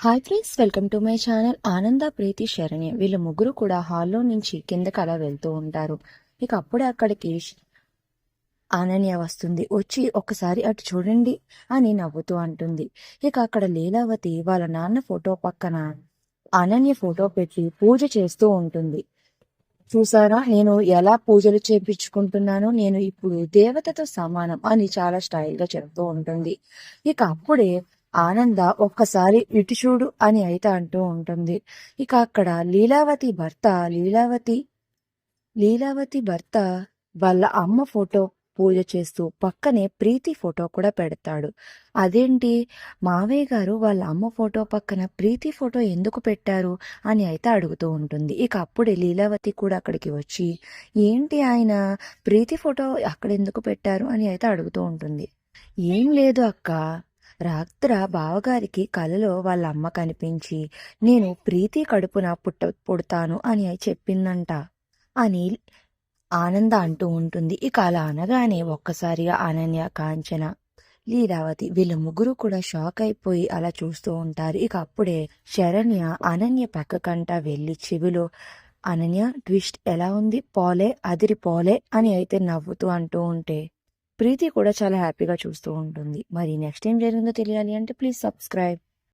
Hi friends welcome to my channel Ananda Preethi Saranya వీళ్ళ ముగ్గురు కూడా హాల్లో నుంచి కిందకి అలా వెళ్తూ ఉంటారు. ఇక అప్పుడే అక్కడికి అనన్య వస్తుంది. వచ్చి ఒకసారి అటు చూడండి అని నవ్వుతూ అంటుంది. ఇక అక్కడ లీలావతి వాళ్ళ నాన్న ఫోటో పక్కన అనన్య ఫోటో పెట్టి పూజ చేస్తూ ఉంటుంది. చూసారా నేను ఎలా పూజలు చేపించుకుంటున్నానో నేను ఇప్పుడు దేవతతో సమానం అని చాలా స్టైల్గా చెప్తూ ఉంటుంది. ఇక అప్పుడే ఆనంద ఒక్కసారి ఇటు చూడు అని అయితే అంటూ ఉంటుంది. ఇక అక్కడ లీలావతి భర్త లీలావతి లీలావతి భర్త వాళ్ళ అమ్మ ఫోటో పూజ చేస్తూ పక్కనే ప్రీతి ఫోటో కూడా పెడతాడు. అదేంటి? మావయ్య గారు వాళ్ళ అమ్మ ఫోటో పక్కన ప్రీతి ఫోటో ఎందుకు పెట్టారు అని అయితే అడుగుతూ ఉంటుంది. ఇక అప్పుడే లీలావతి కూడా అక్కడికి వచ్చి ఏంటి ఆయన? ప్రీతి ఫోటో అక్కడ ఎందుకు పెట్టారు? అని అయితే అడుగుతూ ఉంటుంది. ఏం లేదు అక్క. రాత్ర బావగారికి కలలో వాళ్ళ అమ్మ కనిపించి నేను ప్రీతి కడుపున పుట్ట పుడతాను అని చెప్పిందంట. అని ఆనంద అంటూ ఉంటుంది. ఇక అలా అనగానే ఒక్కసారిగా అనన్య కాంచన లీలావతి వీళ్ళ ముగ్గురు కూడా షాక్ అయిపోయి అలా చూస్తూ ఉంటారు. ఇక అప్పుడే శరణ్య అనన్య పక్కకంట వెళ్ళి చెవిలో అనన్య ట్విస్ట్ ఎలా ఉంది? పోలే అదిరి పోలే అని అయితే నవ్వుతూ అంటూ ఉంటే ప్రీతి కూడా చాలా హ్యాపీగా చూస్తూ ఉంటుంది. మరి నెక్స్ట్ ఏం జరిగిందో తెలియాలి అంటే ప్లీజ్ సబ్స్క్రైబ్.